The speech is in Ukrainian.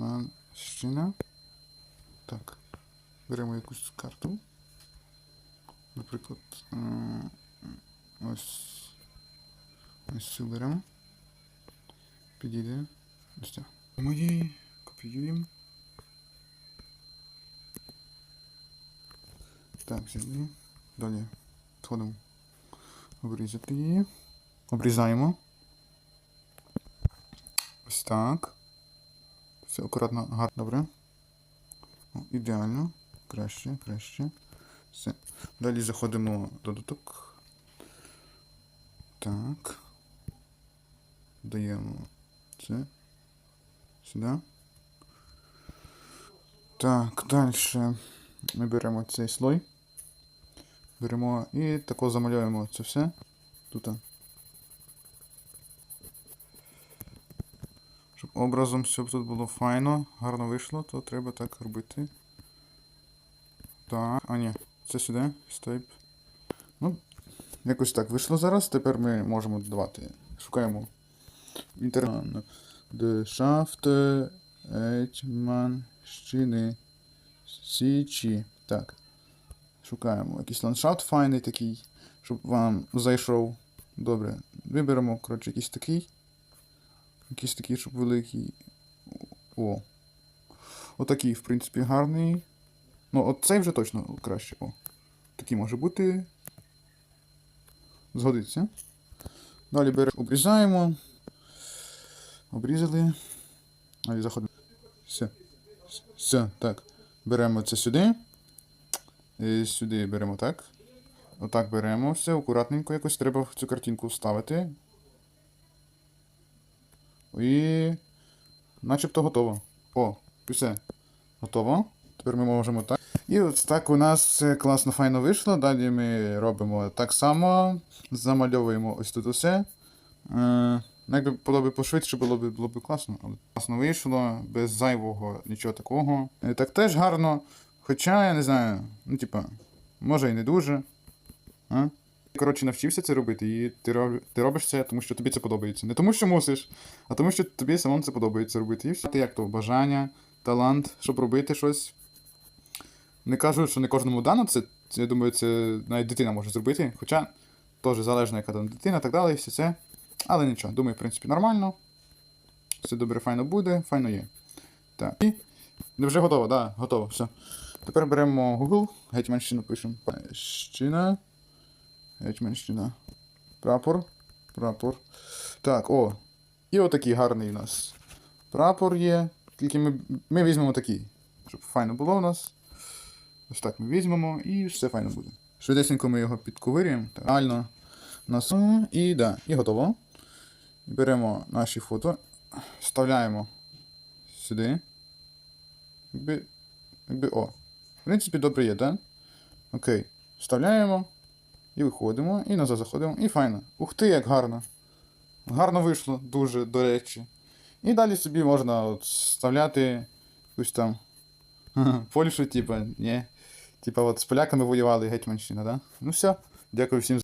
Гетьманщина. Так. Беремо якусь карту. Наприклад, е, ось. Ось цю беремо. Підійде. Ось ця. Мої копіюємо. Так, взяли. Далі сходимо. Обрізати її. Обрізаємо. Ось так. Все акуратно, гарно. Добре. О, ідеально. Краще, краще. Все. Далі заходимо в додаток. Так. Даємо це. Сюди. Так, далі ми беремо цей слой. Беремо і тако замальовуємо це все. Тут. Щоб образом все тут було файно, гарно вийшло, то треба так робити. Так, а ні, це сюди, стейп. Ну, якось так вийшло зараз. Тепер ми можемо додавати. Шукаємо інтернет. Де шафти Етьманщини Січі. Так. Шукаємо якийсь ландшафт файний такий, щоб вам зайшов. Добре. Виберемо, коротше, якийсь такий. Якийсь такий, щоб великий. О. Отакий, в принципі, гарний. Ну, от цей вже точно краще. О. Такий може бути. Згодиться. Далі беремо, обрізаємо. Обрізали. Далі заходимо. Все. Все, так. Беремо це сюди. І сюди беремо так. Отак беремо все, акуратненько якось треба в цю картинку вставити. І. Начебто готово. О, і все. Готово. Тепер ми можемо так. І от так у нас все класно файно вийшло. Далі ми робимо так само. Замальовуємо ось тут усе. Е, якби було б пошвидше, було б, було б класно. Але класно вийшло, без зайвого нічого такого. Е, так теж гарно. Хоча, я не знаю, ну, типа, може і не дуже. А? Коротше, навчився це робити, і ти, роб... ти робиш це, тому що тобі це подобається. Не тому, що мусиш, а тому, що тобі самому це подобається робити. І все. Ти як то бажання, талант, щоб робити щось. Не кажу, що не кожному дано це. Я думаю, це навіть дитина може зробити. Хоча теж залежно, яка там дитина так далі, і все це. Але нічого, думаю, в принципі, нормально. Все добре, файно буде, файно є. Так. І вже готово, так, да, готово, все. Тепер беремо Google, Гетьманщину пишемо. Щина. Гетьманщина. Прапор. Прапор. Так, о. І отакий гарний у нас. Прапор є. Тільки ми, ми візьмемо такий. Щоб файно було у нас. Ось так ми візьмемо і все файно буде. Швидесенько ми його підковирюємо. Реально. Нас... І да, і готово. Беремо наші фото, вставляємо сюди. Якби. Якби о. В принципі, добре є, так? Окей. Вставляємо. І виходимо. І назад заходимо. І файно. Ух ти, як гарно. Гарно вийшло, дуже, до речі. І далі собі можна от вставляти якусь там. Польщу, типа, ні. Типа, от з поляками воювали Гетьманщина, да? Ну все. Дякую всім.